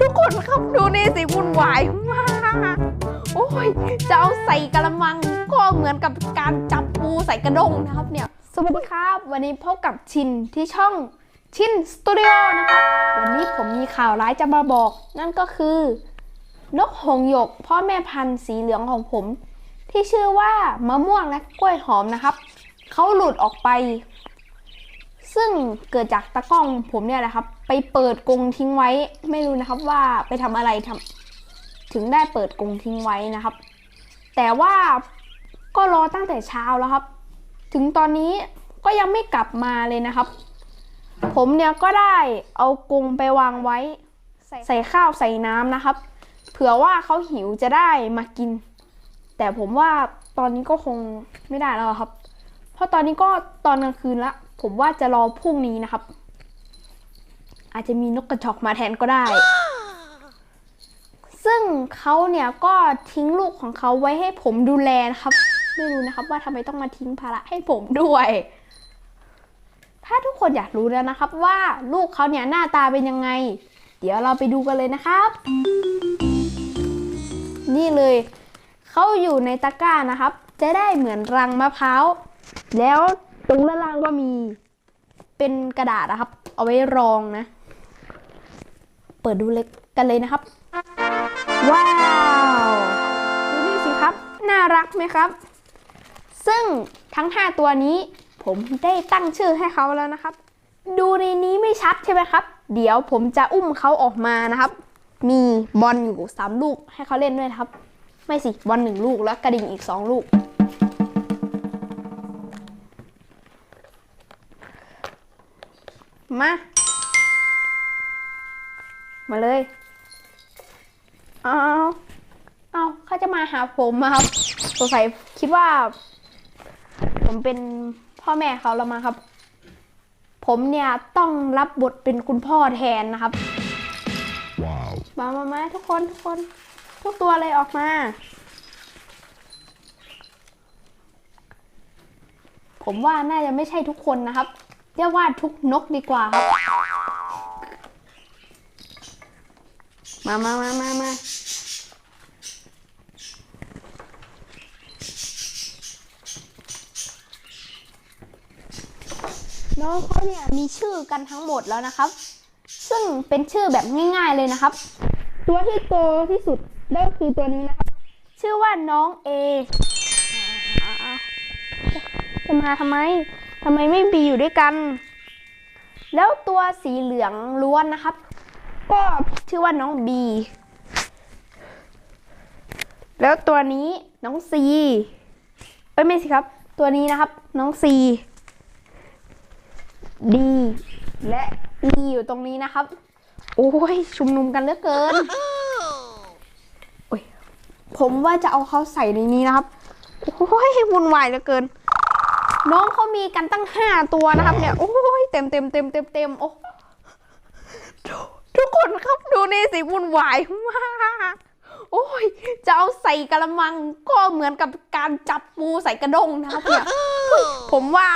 ทุกคนครับดูนี่สิวุ่นวายมากโอ้ยจะเอาใส่กระมังก็เหมือนกับการจับปูใส่กระด้งนะครับเนี่ย สวัสดีครับ วันนี้พบกับชินที่ช่องชินสตูดิโอนะครับวันนี้ผมมีข่าวร้ายจะมาบอก นั่นก็คือ นกหงหยก พ่อแม่พันธุ์สีเหลืองของผม ที่ชื่อว่ามะม่วงและกล้วยหอมนะครับเขาหลุดออกไป ซึ่งเกิดจากตะกล้องผมเนี่ยแหละครับ ไปเปิดกรงทิ้งไว้ ไม่รู้นะครับว่าไปทำอะไรทำถึงได้เปิดกรงทิ้งไว้นะครับ แต่ว่าก็รอตั้งแต่เช้าแล้วครับ ถึงตอนนี้ก็ยังไม่กลับมาเลยนะครับ ผมเนี่ยก็ได้เอากรงไปวางไว้ ใส่ใส่ข้าวใส่น้ำนะครับ เผื่อว่าเขาหิวจะได้มากิน แต่ผมว่าตอนนี้ก็คงไม่ได้แล้วอะครับ เพราะตอนนี้ก็ตอนกลางคืนละ ผมว่าจะรอพรุ่งนี้นะครับ อาจจะมีนกกระจอกมาแทนก็ได้ ซึ่งเขาเนี่ยก็ทิ้งลูกของเขาไว้ให้ผมดูแลนะครับ ไม่รู้นะครับว่าทำไมต้องมาทิ้งภาระให้ผมด้วย ถ้าทุกคนอยากรู้แล้วนะครับว่าลูกเขาเนี่ยหน้าตาเป็นยังไง เดี๋ยวเราไปดูกันเลยนะครับ นี่เลยเขาอยู่ในตะกร้านะครับ จะได้เหมือนรังมะพร้าวแล้วตรงด้านล่างก็มีเป็นกระดาษนะครับ เอาไว้รองนะ เปิดดูเล็กกันเลยนะครับ ว้าวดูนี่สิครับ น่ารักไหมครับ ซึ่งทั้ง 5 ตัวนี้ ผมได้ตั้งชื่อให้เขาแล้วนะครับ ดูในนี้ไม่ชัดใช่ไหมครับ เดี๋ยวผมจะอุ้มเขาออกมานะครับ มีบอลอยู่3ลูกให้เขาเล่นด้วยครับ ไม่สิบอลหนึ่งลูกแล้วกระดิ่งอีก2ลูกมา มาเลย เอาเอาเขาจะมาหาผมอะครับสงสัยคิดว่า ผมเป็นพ่อแม่เขาแล้วมาครับ ผมเนี่ยต้องรับบทเป็นคุณพ่อแทนนะครับ Wow. มามามาทุกคนทุกคน ทุกตัวเลยออกมา ผมว่าน่าจะไม่ใช่ทุกคนนะครับ เรียกว่าทุกนกดีกว่าครับ มามามามามาน้องเขาเนี่ยมีชื่อกันทั้งหมดแล้วนะครับ ซึ่งเป็นชื่อแบบง่าย ๆเลยนะครับ ตัวที่โตที่สุดได้คือตัวนี้นะครับ ชื่อว่าน้องเอจะมาทำไมทำไมไม่บีอยู่ด้วยกัน แล้วตัวสีเหลืองล้วนนะครับ ก็ชื่อว่าน้องบี แล้วตัวนี้น้องซีเอ้ยไม่สิครับ ตัวนี้นะครับ น้องซีดีและอีอยู่ตรงนี้นะครับ โอ้ย ชุมนุมกันเหลือเกินโอ้ยผมว่าจะเอาเขาใส่ในนี้นะครับ โอ้ยวุ่นวายเหลือเกิน น้องเขามีกันตั้งห้าตัวนะครับเนี่ย โอ้ยเต็มเต็มเต็มเต็มเต็มโอ้ คนครับดูนี่สิวุ่นวายมากโอ้ยจะเอาใส่กระมังก็เหมือนกับการจับปูใส่กระด้งนะครับเนี่ยผมว่า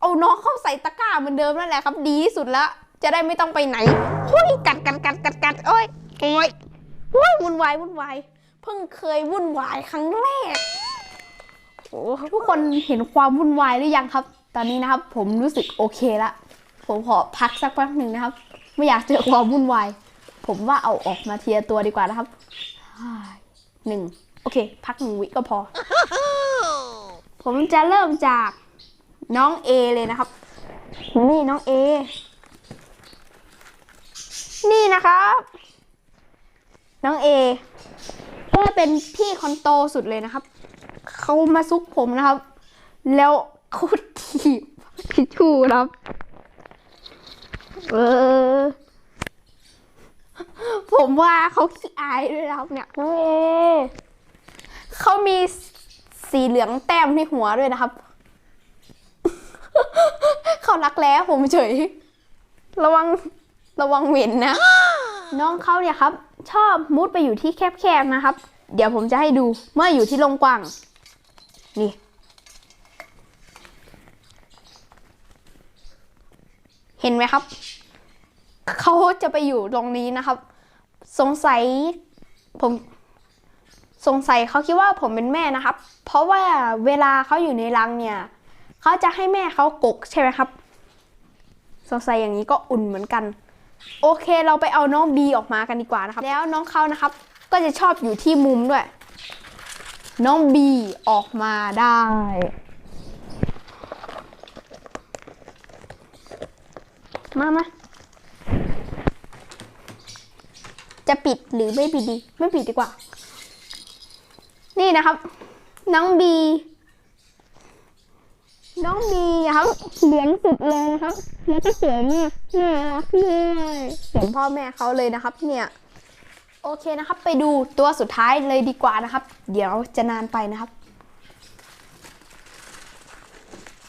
เอาน้องเข้าใส่ตะกร้าเหมือนเดิมนั่นแหละครับ ดีที่สุดแล้วจะได้ไม่ต้องไปไหนเฮ้ยกัดกัดกัดกัดกัดโอ้ยโอ้ยโอ้ยวุ่นวายวุ่นวายเพิ่งเคยวุ่นวายครั้งแรกโอ้ทุกคนเห็นความวุ่นวายหรือยังครับ ตอนนี้นะครับ ผมรู้สึกโอเคละผมขอพักสักแป๊บหนึ่งนะครับ ไม่อยากเจอความวุ่นวาย ผมว่าเอาออกมาเทียตัวดีกว่านะครับหนึ่งโอเค พักหนึ่งวิก็พอ ผมจะเริ่มจากน้องเอเลยนะครับ นี่น้องเอ นี่นะครับ น้องเอก็เป็นพี่คนโตสุดเลยนะครับ เขามาซุกผมนะครับ แล้วเขาถีบทิชชู่ครับ เออ ผมว่าเขาขี้อายด้วยนะครับเนี่ยน้องเอเขามีสีเหลืองแต้มที่หัวด้วยนะครับ เขารักแร้ผมเฉย ระวังระวังเหม็นนะ น้องเขาเนี่ยครับ ชอบมุดไปอยู่ที่แคบๆนะครับ เดี๋ยวผมจะให้ดูเมื่ออยู่ที่ลงกว้าง นี่ เห็นไหมครับ เขาจะไปอยู่ตรงนี้นะครับ สงสัยผมสงสัยเขาคิดว่าผมเป็นแม่นะครับ เพราะว่าเวลาเขาอยู่ในรังเนี่ยเขาจะให้แม่เขากกใช่ไหมครับ สงสัยอย่างนี้ก็อุ่นเหมือนกัน โอเคเราไปเอาน้องบีออกมากันดีกว่านะครับ แล้วน้องเขานะครับ ก็จะชอบอยู่ที่มุมด้วย น้องบีออกมาได้ มามาจะปิดหรือไม่ปิดดี ไม่ปิดดีกว่า นี่นะครับ น้องบี น้องบีนะครับเหลืองสุดเลยนะครับ แล้วก็เสวยมากน่ารักเลยเหมือนพ่อแม่เขาเลยนะครับ เนี่ย โอเคนะครับ ไปดูตัวสุดท้ายเลยดีกว่านะครับ เดี๋ยวจะนานไปนะครับ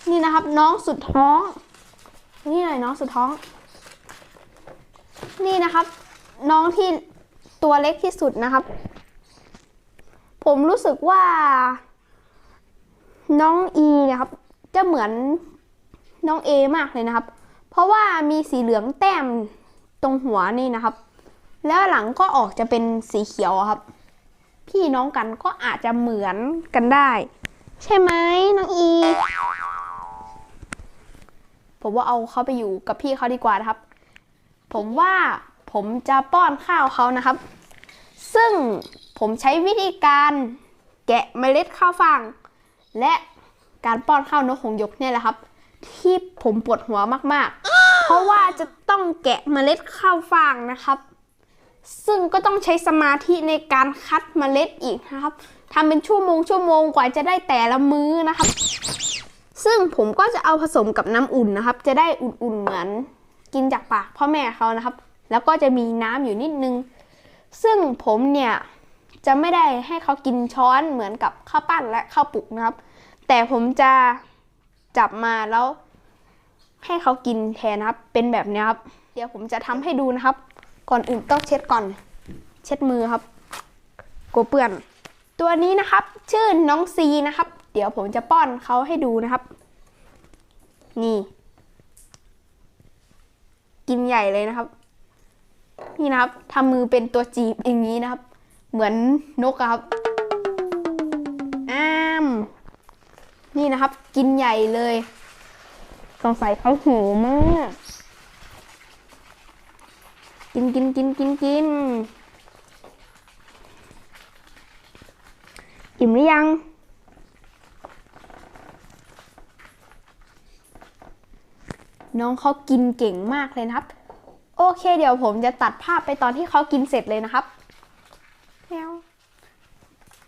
นี่นะครับ น้องสุดท้อง นี่เลยน้องสุดท้อง นี่นะครับ น้องที่ตัวเล็กที่สุดนะครับ ผมรู้สึกว่า น้องอีเนี่ยครับ จะเหมือนน้องเอมากเลยนะครับ เพราะว่ามีสีเหลืองแต้มตรงหัวนี่นะครับ แล้วหลังก็ออกจะเป็นสีเขียวครับ พี่น้องกันก็อาจจะเหมือนกันได้ ใช่ไหมน้องอี ผมว่าเอาเขาไปอยู่กับพี่เขาดีกว่านะครับ ผมว่าผมจะป้อนข้าวเขานะครับ ซึ่งผมใช้วิธีการแกะเมล็ดข้าวฟ่าง และการป้อนข้าวนกหงยกเนี่ยแหละครับ ที่ผมปวดหัวมากๆ เพราะว่าจะต้องแกะเมล็ดข้าวฟ่างนะครับ ซึ่งก็ต้องใช้สมาธิในการคัดเมล็ดอีกนะครับทำเป็นชั่วโมงชั่วโมงกว่าจะได้แต่ละมื้อนะครับ ซึ่งผมก็จะเอาผสมกับน้ำอุ่นนะครับ จะได้อุ่นๆเหมือนกินจากปากพ่อแม่เขานะครับ แล้วก็จะมีน้ำอยู่นิดนึง ซึ่งผมเนี่ยจะไม่ได้ให้เขากินช้อนเหมือนกับข้าวปั้นและข้าวปลุกนะครับ แต่ผมจะจับมาแล้วให้เขากินแทนครับ เป็นแบบนี้ครับ เดี๋ยวผมจะทำให้ดูนะครับ ก่อนอื่นต้องเช็ดก่อน เช็ดมือครับกลัวเปื้อน ตัวนี้นะครับ ชื่อน้องซีนะครับ เดี๋ยวผมจะป้อนเขาให้ดูนะครับ นี่ กินใหญ่เลยนะครับ นี่นะครับทำมือเป็นตัวจีบอย่างนี้นะครับ เหมือนนกครับอ้ามนี่นะครับ กินใหญ่เลยสงสัยเขาหิวมากกินกินกินกินกินอิ่มหรือยัง น้องเขากินเก่งมากเลยนะครับ โอเค เดี๋ยวผมจะตัดภาพไปตอนที่เขากินเสร็จเลยนะครับแมว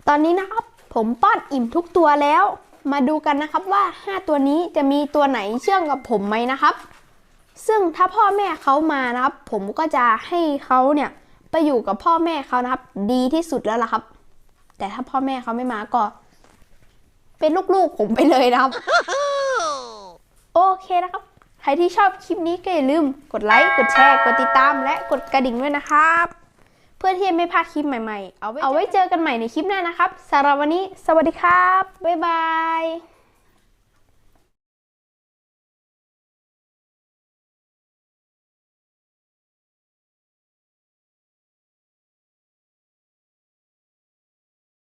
ตอนนี้นะครับ ผมป้อนอิ่มทุกตัวแล้ว มาดูกันนะครับว่า 5 ตัวนี้จะมีตัวไหนเชื่องกับผมไหมนะครับ ซึ่งถ้าพ่อแม่เขามานะครับ ผมก็จะให้เขาเนี่ยไปอยู่กับพ่อแม่เขานะครับ ดีที่สุดแล้วล่ะครับ แต่ถ้าพ่อแม่เขาไม่มาก็ เป็นลูกๆผมไปเลยนะครับ โอเคนะครับใค รที่ชอบคลิปนี้ก็อย่าลืมกดไลค์ กดแชร์ กดติดตาม และกดกระดิ่งด้วยนะครับ เพื่อที่จะไม่พลาดคลิปใหม่ๆ เอาไว้เอาไว้เจอกันใหม่ในคลิปหน้านะครับสำหรับวันนี้ สวัสดีครับ บ๊ายบาย